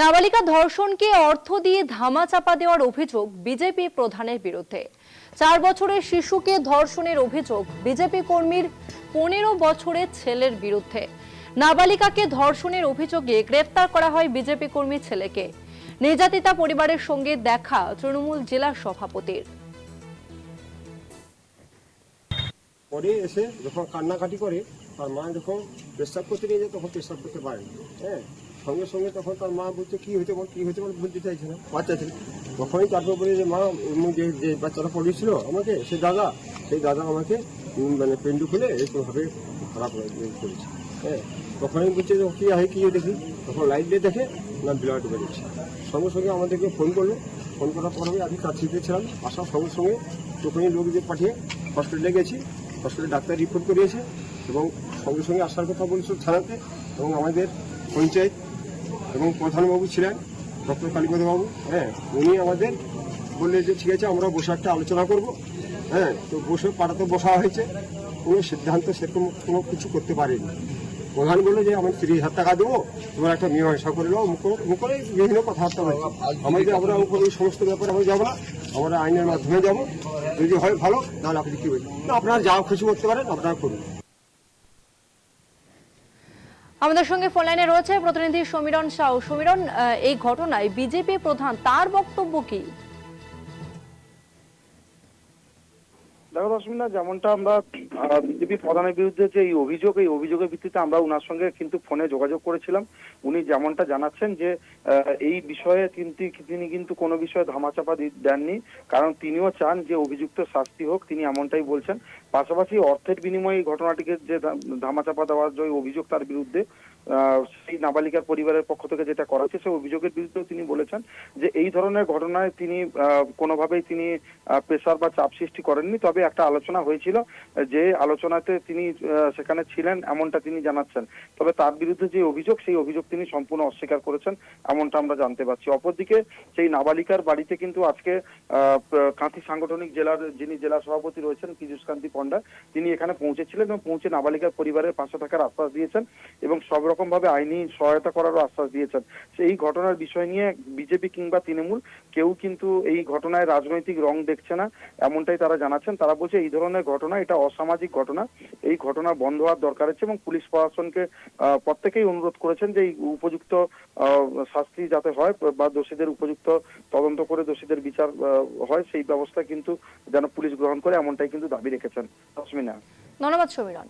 নাবালিকা ধর্ষণকে অর্থ দিয়ে ধামাচাপা দেওয়ার অভিযোগ বিজেপি প্রধানের বিরুদ্ধে। চার বছরের শিশুকে ধর্ষণের অভিযোগ বিজেপি কর্মীর পনেরো বছরের ছেলের বিরুদ্ধে। নাবালিকাকে ধর্ষণের অভিযোগে গ্রেপ্তার করা হয় বিজেপি কর্মী ছেলেকে। নির্যাতিতা পরিবারের সঙ্গে দেখা তৃণমূল জেলা সভাপতির। পরে এসে যখন কান্নাকাটি করে, তার মা যখন পেশাব করতে নিয়ে যায়, তখন পেশাব করতে পারে। হ্যাঁ? সঙ্গে সঙ্গে তখন তার মা বলছে, কি হয়েছে বল, কি হয়েছে বল? বলতে চাইছে না। বাচ্চা ছিল। তখনই তারপর বলে যে, মা যে যে বাচ্চাটা পড়িয়েছিল আমাকে, সে দাদা, সেই দাদা আমাকে মানে পেন্ডু খুলে এরকমভাবে খারাপ ইয়ে করেছে। হ্যাঁ তখনই বলছে যে, কি হয়, কি দেখি। তখন লাইট দিয়ে দেখে না ব্লাড বেরোচ্ছে সঙ্গে সঙ্গে আমাদেরকে ফোন করল। ফোন করার পর আমি আগে কাছিতে ছিলাম। আসার সঙ্গে সঙ্গে তখনই লোকদের পাঠিয়ে হসপিটালে গেছি, হসপিটালে ডাক্তার রিপোর্ট করিয়েছে এবং সঙ্গে সঙ্গে আসার কথা বলছিল থানাতে এবং আমাদের পঞ্চায়েত এবং প্রধানবাবু ছিলেন, ডক্টর কালীপদ বাবু হ্যাঁ উনি আমাদের বললেন যে, ঠিক আছে, আমরা বসে একটা আলোচনা করব। হ্যাঁ তো বসে পাড়াতে বসা হয়েছে। কোনো সিদ্ধান্ত সেরকম কোনো কিছু করতে পারেনি। প্রধান বলল যে, আমি তিরিশ হাজার টাকা দেবো, তোমার একটা মীমাংসা করে নেব মুখ বিভিন্ন কথাবার্তা বলছে। আমাদের, আমরা এই সমস্ত ব্যাপারে আমরা যাব না, আমরা আইনের মাধ্যমে যাব। যদি হয় ভালো, তাহলে আপনি কি বলছেন না আপনারা যা খুশি করতে পারেন, আপনারা করুন। আমাদের সঙ্গে ফোন লাইনে রয়েছে প্রতিনিধি সমীরণ সাউ সমীরণ এই ঘটনায় বিজেপি প্রধান তার বক্তব্য কি? দেখো রশ্মিনা যেমনটা আমরা বিজেপি প্রধানের বিরুদ্ধে যে এই অভিযোগ, এই অভিযোগের ভিত্তিতে আমরা ওনার সঙ্গে কিন্তু ফোনে যোগাযোগ করেছিলাম। উনি যেমনটা জানাচ্ছেন যে এই বিষয়ে কিন্তু তিনি কিন্তু কোনো বিষয়ে ধামাচাপা দেননি। কারণ তিনিও চান যে অভিযুক্ত শাস্তি হোক, তিনি এমনটাই বলছেন। পাশাপাশি অর্থের বিনিময়ে এই ঘটনাটিকে যে ধামাচাপা দেওয়ার যে অভিযোগ তার বিরুদ্ধে সেই নাবালিকার পরিবারের পক্ষ থেকে যেটা করা হচ্ছে, সেই অভিযোগের বিরুদ্ধেও তিনি বলেছেন যে এই ধরনের ঘটনায় তিনি কোনোভাবেই তিনি প্রেসার বা চাপ সৃষ্টি করেননি। তবে একটা আলোচনা হয়েছিল যে আলোচনাতে তিনি সেখানে ছিলেন এমনটা তিনি জানাচ্ছেন। তবে তার বিরুদ্ধে যে অভিযোগ, সেই অভিযোগ তিনি সম্পূর্ণ অস্বীকার করেছেন এমনটা আমরা জানতে পারছি। অপরদিকে সেই নাবালিকার বাড়িতে কিন্তু আজকে কাঁথি সাংগঠনিক জেলার যিনি জেলা সভাপতি রয়েছেন পীযুষ পণ্ডা তিনি এখানে পৌঁছেছিলেন এবং পৌঁছে নাবালিকার পরিবারের পাশে থাকার আশ্বাস দিয়েছেন এবং সব রকম ভাবে আইনি সহায়তা করারও আশ্বাস দিয়েছেন। সেই ঘটনার বিষয় নিয়ে বিজেপি কিংবা তৃণমূল কেউ কিন্তু এই ঘটনায় রাজনৈতিক রং দেখছে না, এমনটাই তারা জানাচ্ছেন। তারা বলছে, এই ধরনের ঘটনা, এটা অসামাজিক ঘটনা। এই ঘটনা বন্ধ হওয়ার দরকার আছে এবং পুলিশ প্রশাসনকে প্রত্যেকেই অনুরোধ করেছেন যে এই উপযুক্ত শাস্তি যাতে হয় বা দোষীদের উপযুক্ত তদন্ত করে দোষীদের বিচার হয়, সেই ব্যবস্থা কিন্তু যেন পুলিশ গ্রহণ করে, এমনটাই কিন্তু দাবি রেখেছেন। রশ্মিনা ধন্যবাদ সমীরণ।